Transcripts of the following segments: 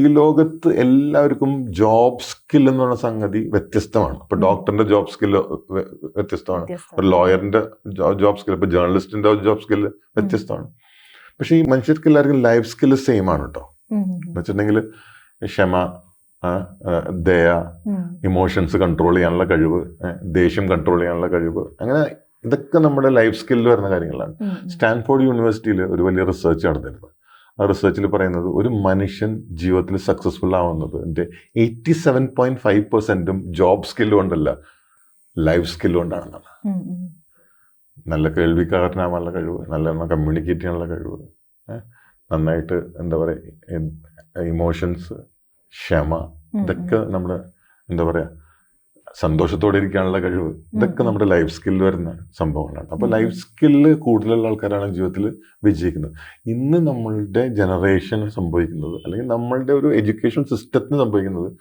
ഈ ലോകത്ത് എല്ലാവർക്കും ജോബ് സ്കിൽ എന്ന് പറഞ്ഞ സംഗതി വ്യത്യസ്തമാണ് ഇപ്പൊ. ഡോക്ടറിന്റെ ജോബ് സ്കിൽ വ്യത്യസ്തമാണ്. ഒരു ലോയറിന്റെ ജോബ് സ്കിൽ ഇപ്പൊ ജേർണലിസ്റ്റിന്റെ ജോബ് സ്കിൽ വ്യത്യസ്തമാണ് പക്ഷെ ഈ മനുഷ്യർക്ക് എല്ലാവർക്കും ലൈഫ് സ്കിൽ സെയിം ആണ് കേട്ടോ എന്ന് വെച്ചിട്ടുണ്ടെങ്കിൽ ക്ഷമ ദയ. ഇമോഷൻസ് കൺട്രോൾ ചെയ്യാനുള്ള കഴിവ് ദേഷ്യം കൺട്രോൾ ചെയ്യാനുള്ള കഴിവ് അങ്ങനെ ഇതൊക്കെ നമ്മുടെ ലൈഫ് സ്കില്ലിൽ വരുന്ന കാര്യങ്ങളാണ്. സ്റ്റാൻഫോർഡ് യൂണിവേഴ്സിറ്റിയിൽ ഒരു വലിയ റിസർച്ച് നടന്നിരുന്നു റിസർച്ചിൽ പറയുന്നത് ഒരു മനുഷ്യൻ ജീവിതത്തിൽ സക്സസ്ഫുൾ ആവുന്നത്. എന്റെ എയ്റ്റി സെവൻ പോയിന്റ് ഫൈവ് പെർസെന്റും ജോബ് സ്കിൽ കൊണ്ടല്ല ലൈഫ് സ്കിൽ കൊണ്ടാണെന്നാണ്. നല്ല കേൾവിക്കാരനാവാനുള്ള കഴിവ് നല്ല കമ്മ്യൂണിക്കേറ്റ് ചെയ്യാനുള്ള കഴിവ് നന്നായിട്ട് എന്താ പറയുക ഇമോഷൻസ് ക്ഷമ ഇതൊക്കെ നമ്മുടെ എന്താ പറയാ സന്തോഷത്തോടെ ഇരിക്കാനുള്ള കഴിവ്. ഇതൊക്കെ നമ്മുടെ ലൈഫ് സ്കില്ല് വരുന്ന സംഭവങ്ങളാണ്. അപ്പോൾ ലൈഫ് സ്കില്ല് കൂടുതലുള്ള ആൾക്കാരാണ് ജീവിതത്തിൽ വിജയിക്കുന്നത്. ഇന്ന് നമ്മളുടെ ജനറേഷൻ സംഭവിക്കുന്നത് അല്ലെങ്കിൽ നമ്മളുടെ ഒരു എഡ്യൂക്കേഷൻ സിസ്റ്റത്തിന് സംഭവിക്കുന്നത്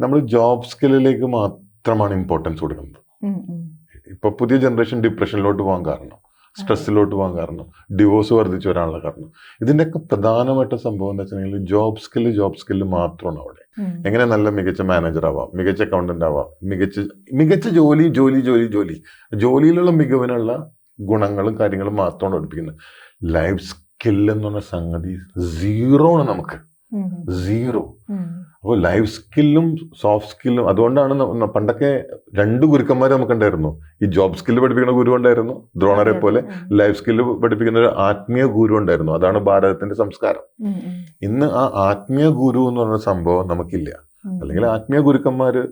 നമ്മൾ ജോബ് സ്കില്ലിലേക്ക് മാത്രമാണ് ഇമ്പോർട്ടൻസ് കൊടുക്കുന്നത്. ഉം, ഉം. ഇപ്പൊ പുതിയ ജനറേഷൻ ഡിപ്രഷനിലോട്ട് പോകാൻ കാരണം. സ്ട്രെസ്സിലോട്ട് പോകാൻ കാരണം ഡിവോഴ്സ് വർദ്ധിച്ചു വരാനുള്ള കാരണം. ഇതിന്റെയൊക്കെ പ്രധാനമായിട്ട് സംഭവം എന്താ വെച്ചിട്ടുണ്ടെങ്കിൽ ജോബ് സ്കില്ല് ജോബ് സ്കില്ല് മാത്രമാണ് അവിടെ. എങ്ങനെ നല്ല മികച്ച മാനേജർ ആവാം മികച്ച അക്കൗണ്ടന്റ് ആവാം മികച്ച മികച്ച ജോലി ജോലി ജോലി ജോലി. ജോലിയിലുള്ള മികവിനുള്ള ഗുണങ്ങളും കാര്യങ്ങളും മാത്രമാണ് പഠിപ്പിക്കുന്നത്. ലൈഫ് സ്കിൽ എന്ന് പറഞ്ഞ സംഗതി സീറോ ആണ് നമുക്ക്. സീറോ. അപ്പോൾ ലൈഫ് സ്കില്ലും സോഫ്റ്റ് സ്കില്ലും അതുകൊണ്ടാണ് പണ്ടൊക്കെ രണ്ട് ഗുരുക്കന്മാർ നമുക്കുണ്ടായിരുന്നു. ഈ ജോബ് സ്കില്ല് പഠിപ്പിക്കുന്ന ഗുരു ഉണ്ടായിരുന്നു ദ്രോണരെ പോലെ. ലൈഫ് സ്കില്ല് പഠിപ്പിക്കുന്ന ഒരു ആത്മീയ ഗുരു ഉണ്ടായിരുന്നു. അതാണ് ഭാരതത്തിന്റെ സംസ്കാരം. ഇന്ന് ആ ആത്മീയ ഗുരു എന്ന് പറയുന്ന സംഭവം നമുക്കില്ല. അല്ലെങ്കിൽ ആത്മീയ ഗുരുക്കന്മാര്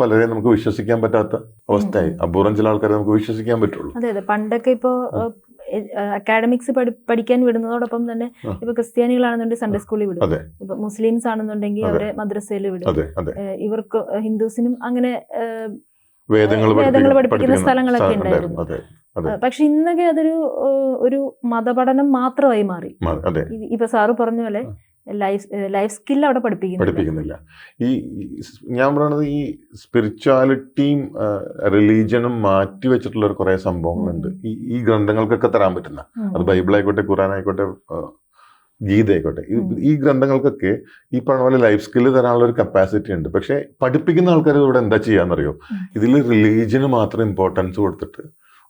പലരെയും നമുക്ക് വിശ്വസിക്കാൻ പറ്റാത്ത അവസ്ഥയായി. അപൂർവം ചില ആൾക്കാരെ നമുക്ക് വിശ്വസിക്കാൻ പറ്റുള്ളൂ. അതെ അതെ. പണ്ടൊക്കെ ഇപ്പോ അക്കാഡമിക്സ് പഠിക്കാൻ വിടുന്നതോടൊപ്പം തന്നെ. ഇപ്പൊ ക്രിസ്ത്യാനികളാണെന്നുണ്ടെങ്കിൽ സൺഡേ സ്കൂളിൽ വിടും. ഇപ്പൊ മുസ്ലിംസ് ആണെന്നുണ്ടെങ്കിൽ അവരെ മദ്രസയിൽ വിടും. ഇവർക്ക് ഹിന്ദുസിനും അങ്ങനെ വേദങ്ങൾ പഠിപ്പിക്കുന്ന- സ്ഥലങ്ങളൊക്കെ സ്ഥലം ഉണ്ടായിരുന്നു. പക്ഷെ ഇന്നൊക്കെ അതൊരു ഒരു മതപഠനം മാത്രമായി മാറി. ഇപ്പൊ സാറ് പറഞ്ഞ പോലെ ലൈഫ് ലൈഫ് സ്കിൽ അവിടെ പഠിപ്പിക്കുന്നു പഠിപ്പിക്കുന്നില്ല. ഈ ഞാൻ പറയുന്നത് ഈ സ്പിരിച്വാലിറ്റിയും റിലീജിയനും മാറ്റി വെച്ചിട്ടുള്ള ഒരു കുറെ സംഭവങ്ങളുണ്ട്. ഈ ഈ ഗ്രന്ഥങ്ങൾക്കൊക്കെ തരാൻ പറ്റുന്ന. അത് ബൈബിൾ ആയിക്കോട്ടെ ഖുറാൻ ആയിക്കോട്ടെ ഗീത ആയിക്കോട്ടെ. ഈ- ഗ്രന്ഥങ്ങൾക്കൊക്കെ ഈ പറഞ്ഞ പോലെ ലൈഫ് സ്കില്ല് തരാനുള്ള ഒരു കപ്പാസിറ്റി ഉണ്ട്. പക്ഷെ പഠിപ്പിക്കുന്ന ആൾക്കാർ ഇവിടെ എന്താ ചെയ്യാന്നറിയോ. ഇതിൽ റിലീജിയന് മാത്രം ഇമ്പോർട്ടൻസ് കൊടുത്തിട്ട്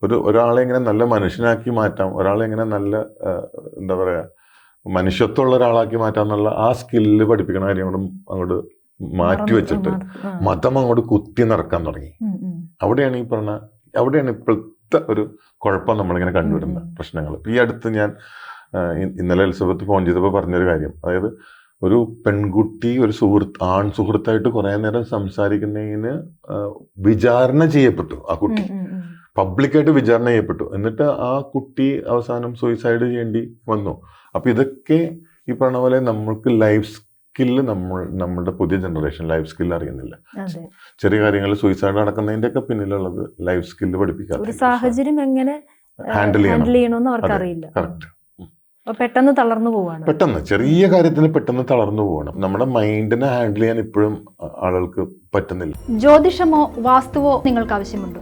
ഒരു ഒരാളെ എങ്ങനെ നല്ല മനുഷ്യനാക്കി മാറ്റാം ഒരാളെ എങ്ങനെ നല്ല എന്താ പറയാ മനുഷ്യത്വമുള്ള ഒരാളാക്കി മാറ്റാന്നുള്ള ആ സ്കില്ല് പഠിപ്പിക്കുന്ന കാര്യം അങ്ങോട്ട് അങ്ങോട്ട് മാറ്റി വെച്ചിട്ട് മതം അങ്ങോട്ട് കുത്തി നിറക്കാൻ തുടങ്ങി. അവിടെയാണ് ഈ പറഞ്ഞ അവിടെയാണ് ഇപ്പോഴത്തെ ഒരു കുഴപ്പം നമ്മളിങ്ങനെ കണ്ടുവരുന്ന. പ്രശ്നങ്ങൾ. ഈ അടുത്ത് ഞാൻ ഇന്നലെ എലിസബത്ത് ഫോൺ ചെയ്തപ്പോൾ പറഞ്ഞൊരു കാര്യം. അതായത് ഒരു പെൺകുട്ടി ഒരു സുഹൃത്ത് ആൺ സുഹൃത്തായിട്ട് കുറേ നേരം സംസാരിക്കുന്നതിന് വിചാരണ ചെയ്യപ്പെട്ടു ആ കുട്ടി. പബ്ലിക്കായിട്ട് വിചാരണ ചെയ്യപ്പെട്ടു. എന്നിട്ട് ആ കുട്ടി അവസാനം സൂയിസൈഡ് ചെയ്യേണ്ടി വന്നു. അപ്പം ഇതൊക്കെ ഈ പറഞ്ഞ പോലെ നമ്മൾക്ക് ലൈഫ് സ്കില്ല് നമ്മൾ നമ്മുടെ പുതിയ ജനറേഷൻ ലൈഫ് സ്കില്ല് അറിയുന്നില്ല. അതെ. ചെറിയ കാര്യങ്ങൾ സൂയിസൈഡ് നടക്കുന്നതിന്റെ ഒക്കെ പിന്നിലുള്ളത് ലൈഫ് സ്കില്ല് ഒരു പഠിപ്പിക്കാതെ സാഹചര്യം എങ്ങനെ ഹാൻഡിൽ ചെയ്യണം. ഹാൻഡിൽ ചെയ്യണമെന്ന് അവർക്ക് അതെ, അറിയില്ല കറക്റ്റ് പെട്ടെന്ന് തളർന്നു പോവാണ്. പെട്ടെന്ന് ചെറിയ കാര്യത്തിന് പെട്ടെന്ന് തളർന്നു പോകണം നമ്മുടെ മൈൻഡിനെ ഹാൻഡിൽ ചെയ്യാൻ ഇപ്പോഴും ആളുകൾക്ക് പറ്റുന്നില്ല. ജ്യോതിഷമോ വാസ്തുവോ നിങ്ങൾക്ക് ആവശ്യമുണ്ടോ?